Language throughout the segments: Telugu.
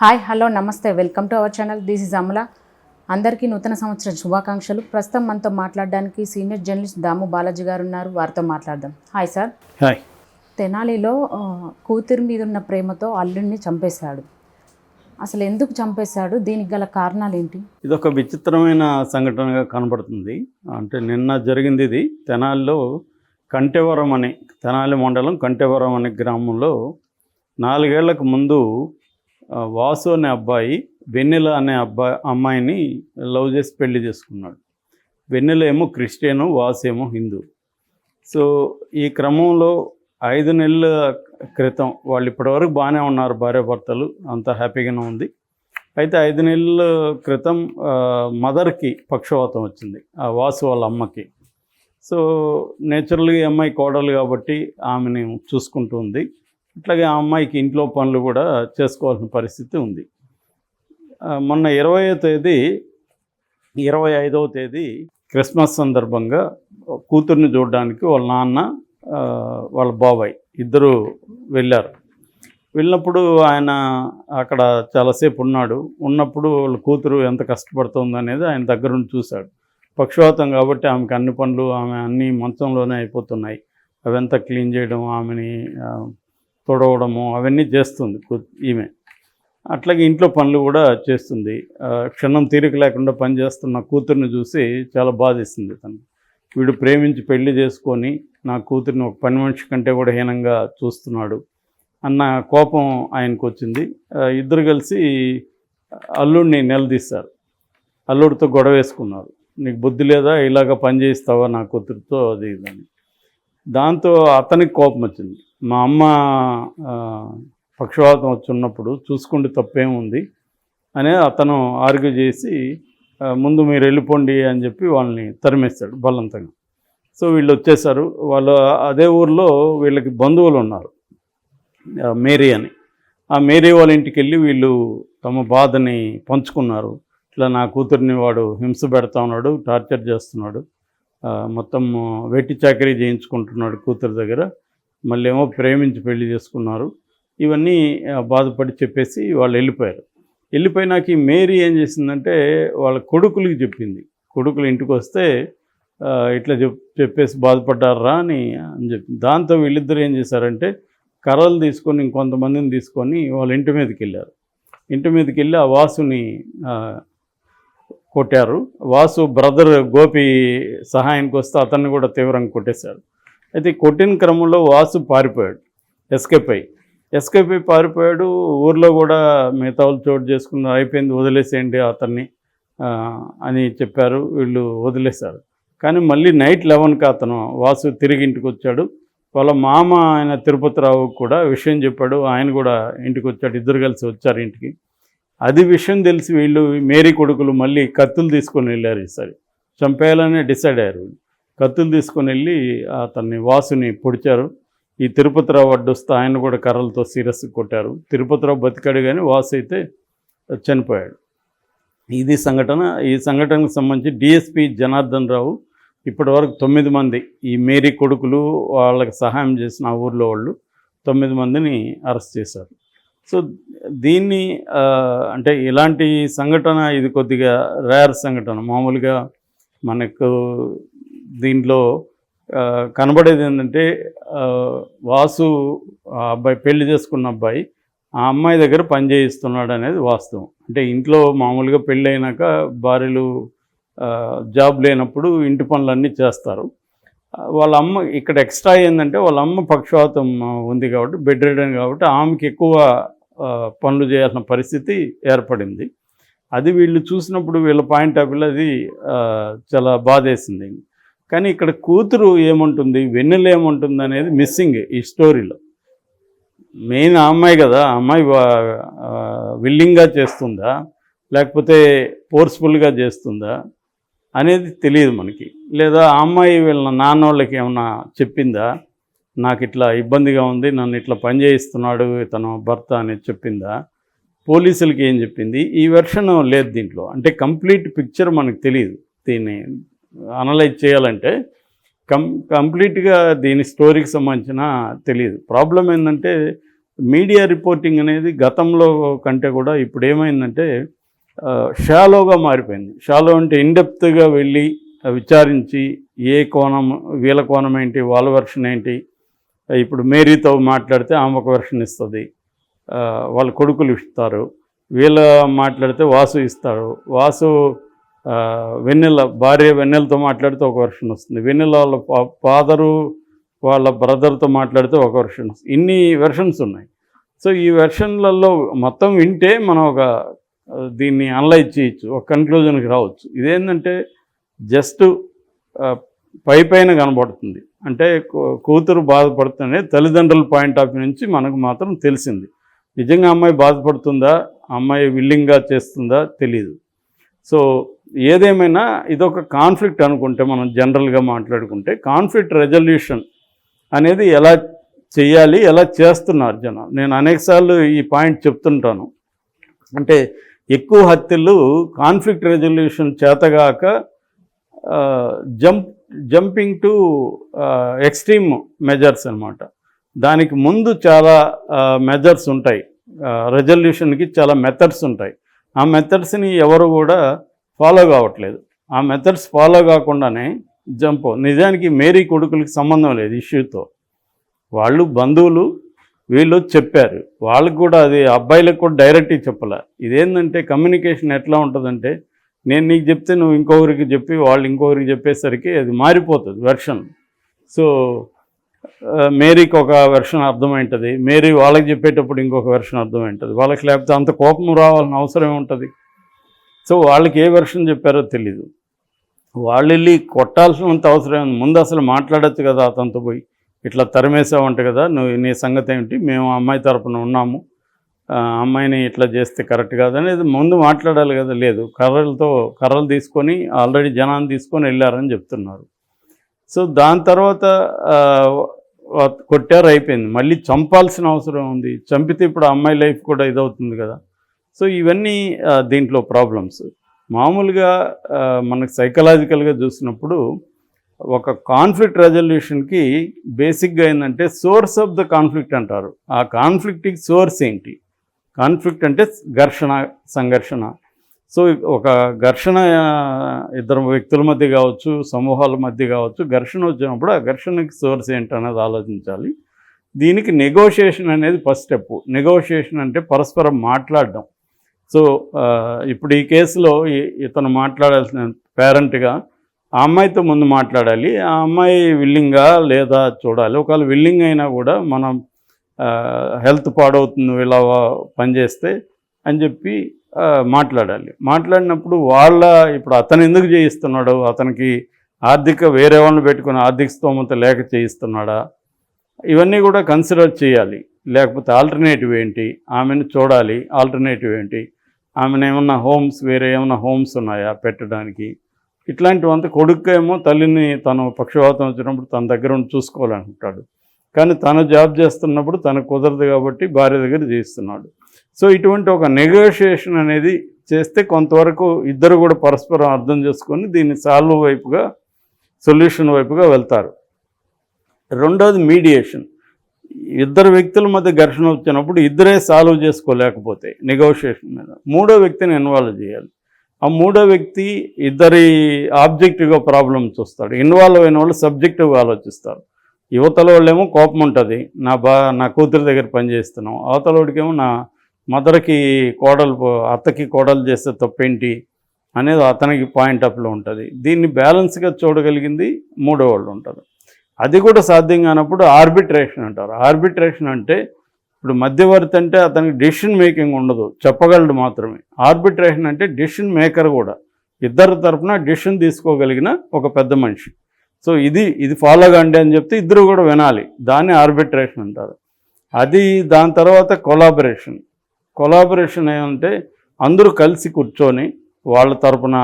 హాయ్ హలో నమస్తే. Welcome to our channel. This is Amala. అందరికీ నూతన సంవత్సర శుభాకాంక్షలు. ప్రస్తుతం మనతో మాట్లాడడానికి సీనియర్ జర్నలిస్ట్ దాము బాలాజీ గారు ఉన్నారు. వారితో మాట్లాడదాం. Hi sir. హాయ్. తెనాలిలో కూతురి మీద ఉన్న ప్రేమతో అల్లుడిని చంపేశాడు. అసలు ఎందుకు చంపేశాడు? దీనికి గల కారణాలు ఏంటి ఇది ఒక విచిత్రమైన సంఘటనగా కనబడుతుంది. అంటే నిన్న జరిగింది ఇది. తెనాలిలో కంటెవరం అనే తెనాలి మండలం కంటెవరం అనే గ్రామంలో నాలుగేళ్ళకు ముందు వాసు అనే అబ్బాయి వెన్నెల అనే అబ్బాయి అమ్మాయిని లవ్ చేసి పెళ్ళి చేసుకున్నాడు. వెన్నెల ఏమో క్రిస్టియను వాసు ఏమో హిందూ. సో ఈ క్రమంలో ఐదు నెలల క్రితం వాళ్ళు ఇప్పటివరకు బాగానే ఉన్నారు భార్యాభర్తలు అంత హ్యాపీగానే ఉంది. అయితే ఐదు నెలల క్రితం మదర్కి పక్షవాతం వచ్చింది ఆ వాసు వాళ్ళ అమ్మకి. సో నేచురల్గా ఈ అమ్మాయి కోడలు కాబట్టి ఆమెని చూసుకుంటూ ఉంది. అట్లాగే ఆ అమ్మాయికి ఇంట్లో పనులు కూడా చేసుకోవాల్సిన పరిస్థితి ఉంది. మొన్న ఇరవయో తేదీ ఇరవై ఐదవ తేదీ క్రిస్మస్ సందర్భంగా కూతుర్ని చూడడానికి వాళ్ళ నాన్న వాళ్ళ బాబాయ్ ఇద్దరు వెళ్ళారు. వెళ్ళినప్పుడు ఆయన అక్కడ చాలాసేపు ఉన్నాడు. ఉన్నప్పుడు వాళ్ళ కూతురు ఎంత కష్టపడుతుంది అనేది ఆయన దగ్గరుండి చూశాడు. పక్షవాతం కాబట్టి ఆమెకి అన్ని పనులు ఆమె అన్ని మంచంలోనే అయిపోతున్నాయి. అవంతా క్లీన్ చేయడం ఆమెని తుడవడము అవన్నీ చేస్తుంది ఈమె. అట్లాగే ఇంట్లో పనులు కూడా చేస్తుంది. క్షణం తీరిక లేకుండా పనిచేస్తున్న కూతుర్ని చూసి చాలా బాధిస్తుంది తను. వీడు ప్రేమించి పెళ్ళి చేసుకొని నా కూతురిని ఒక పని మనిషి కంటే కూడా హీనంగా చూస్తున్నాడు అన్న కోపం ఆయనకు వచ్చింది. ఇద్దరు కలిసి అల్లుడిని నిలదీశారు. అల్లుడితో గొడవ వేసుకున్నారు. నీకు బుద్ధి లేదా? ఇలాగ పని చేయిస్తావా నా కూతురితో? అది దాంతో అతనికి కోపం వచ్చింది. మా అమ్మ పక్షవాతం వచ్చి ఉన్నప్పుడు చూసుకుంటే తప్పేముంది అనే అతను ఆర్గ్యూ చేసి ముందు మీరు వెళ్ళిపోండి అని చెప్పి వాళ్ళని తరిమేస్తాడు బలవంతంగా. సో వీళ్ళు వచ్చేసారు. వాళ్ళు అదే ఊర్లో వీళ్ళకి బంధువులు ఉన్నారు. మేరీ అని. ఆ మేరీ వాళ్ళ ఇంటికి వెళ్ళి వీళ్ళు తమ బాధని పంచుకున్నారు. ఇట్లా నా కూతుర్ని వాడు హింస పెడతా ఉన్నాడు టార్చర్ చేస్తున్నాడు. మొత్తం వెట్టి చాకరీ చేయించుకుంటున్నాడు కూతురు దగ్గర. మళ్ళీ ఏమో ప్రేమించి పెళ్ళి చేసుకున్నారు. ఇవన్నీ బాధపడి చెప్పేసి వాళ్ళు వెళ్ళిపోయారు. వెళ్ళిపోయినాక ఈ మేరీ ఏం చేసిందంటే వాళ్ళ కొడుకులకి చెప్పింది. కొడుకులు ఇంటికి వస్తే ఇట్లా చెప్ చెప్పేసి బాధపడ్డారా అని అని చెప్పి. దాంతో వీళ్ళిద్దరు ఏం చేశారంటే కర్రలు తీసుకొని ఇంకొంతమందిని తీసుకొని వాళ్ళ ఇంటి మీదకి వెళ్ళారు. ఇంటి మీదకి వెళ్ళి ఆ వాసుని కొట్టారు. వాసు బ్రదర్ గోపి సహాయానికి వస్తే అతన్ని కూడా తీవ్రంగా కొట్టేశారు అయితే కొట్టిన క్రమంలో వాసు పారిపోయాడు. ఎస్కేప్ అయ్యి. ఎస్కేప్ అయ్యి పారిపోయాడు. ఊర్లో కూడా మిగతా వాళ్ళు చోటు చేసుకున్నారు. అయిపోయింది వదిలేసేయండి అతన్ని అని చెప్పారు. వీళ్ళు వదిలేశారు. కానీ మళ్ళీ నైట్ లెవెన్కి అతను వాసు తిరిగి ఇంటికి వచ్చాడు. వాళ్ళ మామ ఆయన తిరుపతిరావు కూడా విషయం చెప్పాడు. ఆయన కూడా ఇంటికి వచ్చాడు. ఇద్దరు కలిసి వచ్చారు ఇంటికి. అది విషయం తెలిసి వీళ్ళు మేరీ కొడుకులు మళ్ళీ కత్తులు తీసుకొని వెళ్ళారు ఈసారి. చంపేయాలని డిసైడ్ అయ్యారు కత్తులు తీసుకొని వెళ్ళి అతన్ని వాసుని పొడిచారు. ఈ తిరుపతిరావు అడ్డొస్తే ఆయన కూడా కర్రలతో సీరియస్ కొట్టారు. తిరుపతిరావు బతికాడు కానీ వాసు అయితే చనిపోయాడు. ఇది సంఘటన. ఈ సంఘటనకు సంబంధించి డిఎస్పి జనార్దన్ రావు ఇప్పటివరకు తొమ్మిది మంది ఈ మేరీ కొడుకులు వాళ్ళకి సహాయం చేసిన ఆ ఊర్లో వాళ్ళు తొమ్మిది మందిని అరెస్ట్ చేశారు. సో దీన్ని అంటే ఇలాంటి సంఘటన ఇది కొద్దిగా రేర్ సంఘటన. మామూలుగా మనకు దీంట్లో కనబడేది ఏంటంటే వాసు ఆ అబ్బాయి పెళ్ళి చేసుకున్న అబ్బాయి ఆ అమ్మాయి దగ్గర పని చేయిస్తున్నాడు అనేది వాస్తవం. అంటే ఇంట్లో మామూలుగా పెళ్ళి అయినాక భార్యలు జాబ్ లేనప్పుడు ఇంటి పనులన్నీ చేస్తారు. వాళ్ళ అమ్మ ఇక్కడ ఎక్స్ట్రా ఏంటంటే వాళ్ళ అమ్మ పక్షవాతం ఉంది కాబట్టి బెడ్ రిడన్ కాబట్టి ఆమెకి ఎక్కువ పనులు చేయాల్సిన పరిస్థితి ఏర్పడింది. అది వీళ్ళు చూసినప్పుడు వీళ్ళ పాయింట్ ఆఫ్ వ్యూ అది చాలా బాధేసింది. కానీ ఇక్కడ కూతురు ఏముంటుంది వెన్నెల ఏముంటుంది అనేది మిస్సింగ్ ఈ స్టోరీలో మెయిన్ ఆ అమ్మాయి కదా ఆ అమ్మాయి విల్లింగ్గా చేస్తుందా లేకపోతే ఫోర్స్ఫుల్గా చేస్తుందా అనేది తెలియదు మనకి. లేదా ఆ అమ్మాయి వీళ్ళ నాన్న వాళ్ళకి ఏమన్నా చెప్పిందా నాకు ఇట్లా ఇబ్బందిగా ఉంది నన్ను ఇట్లా పని చేయిస్తున్నాడు తన భర్త అనేది చెప్పిందా పోలీసులకి ఏం చెప్పింది ఈ వెర్షన్ లేదు దీంట్లో. అంటే కంప్లీట్ పిక్చర్ మనకు తెలియదు దీన్ని అనలైజ్ చేయాలంటే కం కంప్లీట్గా దీని స్టోరీకి సంబంధించిన తెలియదు ప్రాబ్లం ఏంటంటే మీడియా రిపోర్టింగ్ అనేది గతంలో కంటే కూడా ఇప్పుడు ఏమైందంటే షాలోగా మారిపోయింది. షాలో అంటే ఇన్డెప్త్గా వెళ్ళి విచారించి ఏ కోణం వీళ్ళ కోణం ఏంటి వాళ్ళ వెర్షన్ ఏంటి ఇప్పుడు మేరీతో మాట్లాడితే ఆమె ఒక వెర్షన్ ఇస్తుంది వాళ్ళ కొడుకులు ఇస్తారు వీళ్ళ మాట్లాడితే వాసు ఇస్తారు వాసు వెన్నెల భార్య వెన్నెలతో మాట్లాడితే ఒక వెర్షన్ వస్తుంది. వెన్నెల వాళ్ళ ఫాదరు వాళ్ళ బ్రదర్తో మాట్లాడితే ఒక వెర్షన్ వస్తుంది. ఇన్ని వెర్షన్స్ ఉన్నాయి. సో ఈ వెర్షన్లలో మొత్తం వింటే మనం ఒక దీన్ని అనలైజ్ చేయొచ్చు ఒక కన్క్లూజన్కి రావచ్చు. ఇదేంటంటే జస్ట్ పై పైన కనబడుతుంది. అంటే కూతురు బాధపడుతుందనే తల్లిదండ్రుల పాయింట్ ఆఫ్ వ్యూ నుంచి మనకు మాత్రం తెలిసింది. నిజంగా అమ్మాయి బాధపడుతుందా? అమ్మాయి విల్లింగ్గా చేస్తుందా? తెలియదు సో ఏదేమైనా ఇదొక కాన్ఫ్లిక్ట్ అనుకుంటే మనం జనరల్గా మాట్లాడుకుంటే కాన్ఫ్లిక్ట్ రెజల్యూషన్ అనేది ఎలా చేయాలి ఎలా చేస్తున్నారు జనం నేను అనేకసార్లు ఈ పాయింట్ చెప్తుంటాను. అంటే ఎక్కువ హత్యలు కాన్ఫ్లిక్ట్ రెజల్యూషన్ చేతగాక jump jumping to extreme measures అనమాట దానికి ముందు చాలా మెజర్స్ ఉంటాయి. రెజల్యూషన్కి చాలా మెథడ్స్ ఉంటాయి. ఆ మెథడ్స్ని ఎవరు కూడా ఫాలో కావట్లేదు. ఆ మెథడ్స్ ఫాలో కాకుండానే జంప్ నిజానికి మేరీ కొడుకులకి సంబంధం లేదు ఇష్యూతో. వాళ్ళు బంధువులు వీళ్ళు చెప్పారు. వాళ్ళకి కూడా అది అబ్బాయిలకు కూడా డైరెక్ట్గా చెప్పలే. ఇదేంటంటే కమ్యూనికేషన్ ఎట్లా ఉంటుందంటే నేను నీకు చెప్తే నువ్వు ఇంకొకరికి చెప్పి వాళ్ళు ఇంకొకరికి చెప్పేసరికి అది మారిపోతుంది వెర్షన్ సో మేరీకి ఒక వెర్షన్ అర్థమైంటుంది. మేరీ వాళ్ళకి చెప్పేటప్పుడు ఇంకొక వెర్షన్ అర్థమైంటుంది. వాళ్ళకి లేకపోతే అంత కోపం రావాల్సిన అవసరం ఉంటుంది సో వాళ్ళకి ఏ వెర్షన్ చెప్పారో తెలీదు. వాళ్ళు వెళ్ళి కొట్టాల్సినంత అవసరం ఉంది. ముందు అసలు మాట్లాడచ్చు కదా అతనితో పోయి. ఇట్లా తరిమేసావంట కదా నువ్వు నీ సంగతి ఏమిటి? మేము అమ్మాయి తరపున ఉన్నాము. అమ్మాయిని ఇట్లా చేస్తే కరెక్ట్ కాదనేది ముందు మాట్లాడాలి కదా లేదు. కర్రలతో కర్రలు తీసుకొని ఆల్రెడీ జనాన్ని తీసుకొని వెళ్ళారని చెప్తున్నారు. సో దాని తర్వాత కొట్టారు అయిపోయింది. మళ్ళీ చంపాల్సిన అవసరం ఉంది. చంపితే ఇప్పుడు ఆ అమ్మాయి లైఫ్ కూడా ఇదవుతుంది కదా. సో ఇవన్నీ దీంట్లో ప్రాబ్లమ్స్ మామూలుగా మనకు సైకలాజికల్గా చూసినప్పుడు ఒక కాన్ఫ్లిక్ట్ రెజల్యూషన్కి బేసిక్గా ఏంటంటే సోర్స్ ఆఫ్ ద కాన్ఫ్లిక్ట్ అంటారు. ఆ కాన్ఫ్లిక్ట్కి సోర్స్ ఏంటి? కాన్ఫ్లిక్ట్ అంటే ఘర్షణ సంఘర్షణ. సో ఒక ఘర్షణ ఇద్దరు వ్యక్తుల మధ్య కావచ్చు సమూహాల మధ్య కావచ్చు ఘర్షణ వచ్చినప్పుడు ఆ ఘర్షణకి సోర్స్ ఏంటి అనేది ఆలోచించాలి. దీనికి నెగోషియేషన్ అనేది ఫస్ట్ స్టెప్ నెగోషియేషన్ అంటే పరస్పరం మాట్లాడడం. సో ఇప్పుడు ఈ కేసులో ఇతను మాట్లాడాల్సిన పేరెంట్గా ఆ అమ్మాయితో ముందు మాట్లాడాలి. ఆ అమ్మాయి విల్లింగా లేదా చూడాలి. ఒకవేళ విల్లింగ్ అయినా కూడా మనం హెల్త్ పాడవుతుంది ఇలా పనిచేస్తే అని చెప్పి మాట్లాడాలి. మాట్లాడినప్పుడు వాళ్ళ ఇప్పుడు అతను ఎందుకు చేయిస్తున్నాడు? అతనికి ఆర్థిక వేరే వాళ్ళని పెట్టుకుని ఆర్థిక స్తోమత లేక చేయిస్తున్నాడా? ఇవన్నీ కూడా కన్సిడర్ చేయాలి. లేకపోతే ఆల్టర్నేటివ్ ఏంటి? ఆమెను చూడాలి. ఆల్టర్నేటివ్ ఏంటి? ఆమెను ఏమన్నా హోమ్స్ వేరే ఏమన్నా హోమ్స్ ఉన్నాయా పెట్టడానికి? ఇట్లాంటివంతా కొడుకు ఏమో తల్లిని తను పక్షవాతం వచ్చినప్పుడు తన దగ్గర ఉండి చూసుకోవాలనుకుంటాడు కానీ తను జాబ్ చేస్తున్నప్పుడు తనకు కుదరదు కాబట్టి భార్య దగ్గర చేస్తున్నాడు సో ఇటువంటి ఒక నెగోషియేషన్ అనేది చేస్తే కొంతవరకు ఇద్దరు కూడా పరస్పరం అర్థం చేసుకొని దీన్ని సాల్వ్ వైపుగా సొల్యూషన్ వైపుగా వెళ్తారు. రెండోది మీడియేషన్ ఇద్దరు వ్యక్తుల మధ్య ఘర్షణ వచ్చినప్పుడు ఇద్దరే సాల్వ్ చేసుకోలేకపోతే నెగోషియేషన్ మీద. మూడో వ్యక్తిని ఇన్వాల్వ్ చేయాలి. ఆ మూడో వ్యక్తి ఇద్దరి ఆబ్జెక్టివ్గా ప్రాబ్లం చూస్తాడు. ఇన్వాల్వ్ అయిన వాళ్ళు సబ్జెక్టివ్గా ఆలోచిస్తారు. యువతల వాళ్ళేమో కోపం ఉంటుంది. నా బా నా కూతురి దగ్గర పనిచేస్తున్నాం అవతలవాడికేమో నా మదర్కి కోడలు అత్తకి కోడలు చేస్తే తప్పేంటి అనేది అతనికి పాయింట్ ఆఫ్లో ఉంటుంది. దీన్ని బ్యాలెన్స్గా చూడగలిగింది మూడో వాళ్ళు ఉంటారు. అది కూడా సాధ్యం కానప్పుడు ఆర్బిట్రేషన్ అంటారు. ఆర్బిట్రేషన్ అంటే ఇప్పుడు మధ్యవర్తి అంటే అతనికి డెసిషన్ మేకింగ్ ఉండదు. చెప్పగలడు మాత్రమే. ఆర్బిట్రేషన్ అంటే డెసిషన్ మేకర్ కూడా. ఇద్దరు తరపున డెసిషన్ తీసుకోగలిగిన ఒక పెద్ద మనిషి. సో ఇది ఇది ఫాలో కండి అని చెప్తే ఇద్దరు కూడా వినాలి. దాన్ని ఆర్బిట్రేషన్ అంటారు. అది దాని తర్వాత కొలాబరేషన్ కొలాబరేషన్ ఏమంటే అందరూ కలిసి కూర్చొని వాళ్ళ తరపున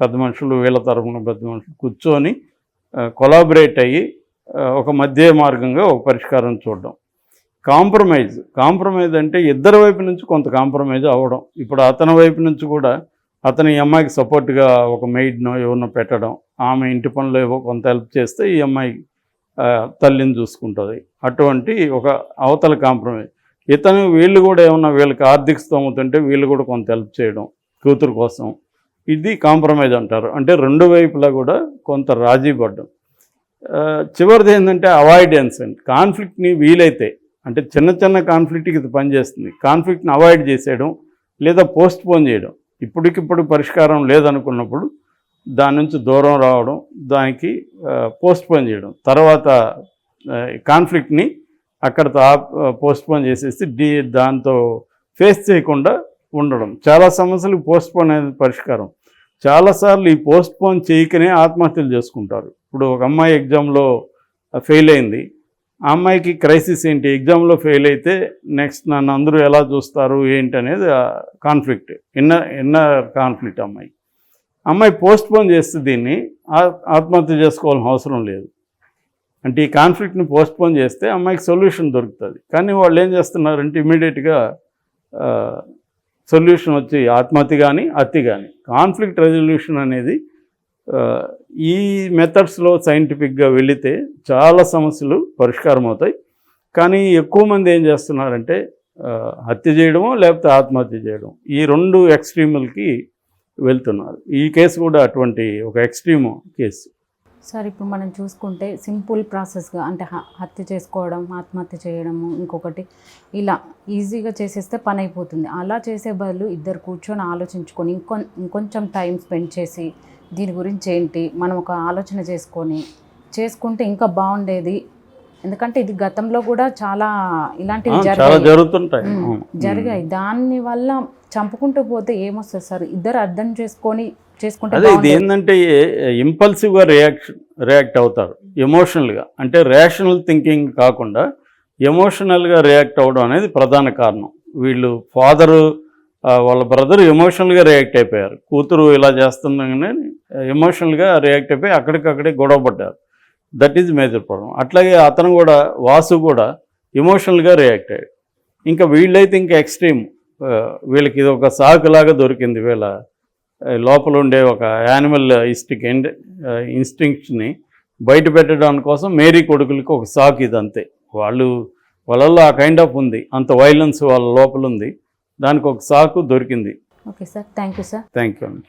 పెద్ద మనుషులు వీళ్ళ తరపున పెద్ద మనుషులు కూర్చొని కొలాబరేట్ అయ్యి ఒక మధ్య మార్గంగా ఒక పరిష్కారం చూడడం. కాంప్రమైజ్ కాంప్రమైజ్ అంటే ఇద్దరి వైపు నుంచి కొంత కాంప్రమైజ్ అవ్వడం. ఇప్పుడు అతని వైపు నుంచి కూడా అతని ఈ అమ్మాయికి సపోర్ట్గా ఒక మెయిడ్నో ఎవరినో పెట్టడం ఆమె ఇంటి పనులు ఏవో కొంత హెల్ప్ చేస్తే ఈ అమ్మాయి తల్లిని చూసుకుంటుంది. అటువంటి ఒక అవతల కాంప్రమైజ్ ఇతను వీళ్ళు కూడా ఏమన్నా వీళ్ళకి ఆర్థిక స్తోమత ఉంటే వీళ్ళు కూడా కొంత హెల్ప్ చేయడం కూతురు కోసం. ఇది కాంప్రమైజ్ అంటారు. అంటే రెండు వైపులా కూడా కొంత రాజీ పడ్డం చివరిది ఏంటంటే అవాయిడెన్స్ అండి కాన్ఫ్లిక్ట్ని వీలైతే అంటే చిన్న చిన్న కాన్ఫ్లిక్ట్కి ఇది పనిచేస్తుంది. కాన్ఫ్లిక్ట్ని అవాయిడ్ చేసేయడం లేదా పోస్ట్ పోన్ చేయడం. ఇప్పటికిప్పుడు పరిష్కారం లేదనుకున్నప్పుడు దాని నుంచి దూరం రావడం దానికి పోస్ట్ పోన్ చేయడం. తర్వాత కాన్ఫ్లిక్ట్ని అక్కడతో పోస్ట్ పోన్ చేసేసి డీ దాంతో ఫేస్ చేయకుండా ఉండడం. చాలా సమస్యలకు పోస్ట్పోన్ అనేది పరిష్కారం. చాలాసార్లు ఈ పోస్ట్పోన్ చేయకనే ఆత్మహత్యలు చేసుకుంటారు. ఇప్పుడు ఒక అమ్మాయి ఎగ్జామ్లో ఫెయిల్ అయింది. ఆ అమ్మాయికి క్రైసిస్ ఏంటి? ఎగ్జామ్లో ఫెయిల్ అయితే నెక్స్ట్ నన్ను అందరూ ఎలా చూస్తారు? ఏంటి అనేది కాన్ఫ్లిక్ట్ ఇన్నర్ ఇన్నర్ కాన్ఫ్లిక్ట్ అమ్మాయి. అమ్మాయి పోస్ట్పోన్ చేస్తే దీన్ని ఆ- ఆత్మహత్య చేసుకోవాల్సిన అవసరం లేదు. అంటే ఈ కాన్ఫ్లిక్ట్ని పోస్ట్పోన్ చేస్తే అమ్మాయికి సొల్యూషన్ దొరుకుతుంది. కానీ వాళ్ళు ఏం చేస్తున్నారంటే ఇమీడియట్గా సొల్యూషన్ వచ్చి ఆత్మహత్య కానీ హత్య కానీ కాన్ఫ్లిక్ట్ రెజల్యూషన్ అనేది ఈ మెథడ్స్లో సైంటిఫిక్గా వెళితే చాలా సమస్యలు పరిష్కారం అవుతాయి. కానీ ఎక్కువ మంది ఏం చేస్తున్నారంటే హత్య చేయడము లేకపోతే ఆత్మహత్య చేయడం. ఈ రెండు ఎక్స్ట్రీములకి వెళ్తున్నారు. ఈ కేసు కూడా అటువంటి ఒక ఎక్స్ట్రీమ్ కేసు. సార్ ఇప్పుడు మనం చూసుకుంటే సింపుల్ ప్రాసెస్గా అంటే హత్య చేసుకోవడం ఆత్మహత్య చేయడము ఇంకొకటి. ఇలా ఈజీగా చేసేస్తే పని అయిపోతుంది. అలా చేసే బదులు ఇద్దరు కూర్చొని ఆలోచించుకొని ఇంకొం ఇంకొంచెం టైం స్పెండ్ చేసి దీని గురించి ఏంటి? మనం ఒక ఆలోచన చేసుకొని చేసుకుంటే ఇంకా బాగుండేది. ఎందుకంటే ఇది గతంలో కూడా చాలా ఇలాంటివి జరుగుతుంటాయి. జరిగాయి. దాని వల్ల చంపుకుంటూ పోతే ఏమొస్తుంది సార్? ఇద్దరు అర్థం చేసుకొని చేసుకుంటే అదే ఇది. ఏంటంటే ఇంపల్సివ్గా రియాక్షన్ రియాక్ట్ అవుతారు. ఎమోషనల్గా అంటే రేషనల్ థింకింగ్ కాకుండా ఎమోషనల్గా రియాక్ట్ అవ్వడం అనేది ప్రధాన కారణం. వీళ్ళు ఫాదరు వాళ్ళ బ్రదర్ ఎమోషనల్గా రియాక్ట్ అయిపోయారు. కూతురు ఇలా చేస్తుండగానే ఎమోషనల్గా రియాక్ట్ అయిపోయి అక్కడికక్కడే గొడవ పడ్డారు. దట్ ఈజ్ మేజర్ ప్రాబ్లం అట్లాగే అతను కూడా వాసు కూడా ఎమోషనల్గా రియాక్ట్ అయ్యాడు. ఇంకా వీళ్ళైతే ఇంకా ఎక్స్ట్రీమ్ వీళ్ళకి ఇది ఒక సాకులాగా దొరికింది వీళ్ళ లోపల ఉండే ఒక యానిమల్ ఇస్టిక్ ఇన్స్టింక్ట్ని బయట పెట్టడానికి కోసం మేరీ కొడుకులకి ఒక సాకు ఇది అంతే వాళ్ళు వాళ్ళల్లో ఆ కైండ్ ఆఫ్ ఉంది. అంత వైలెన్స్ వాళ్ళ లోపల ఉంది. దానికి ఒక సాకు దొరికింది. Okay sir thank you sir thank you అండి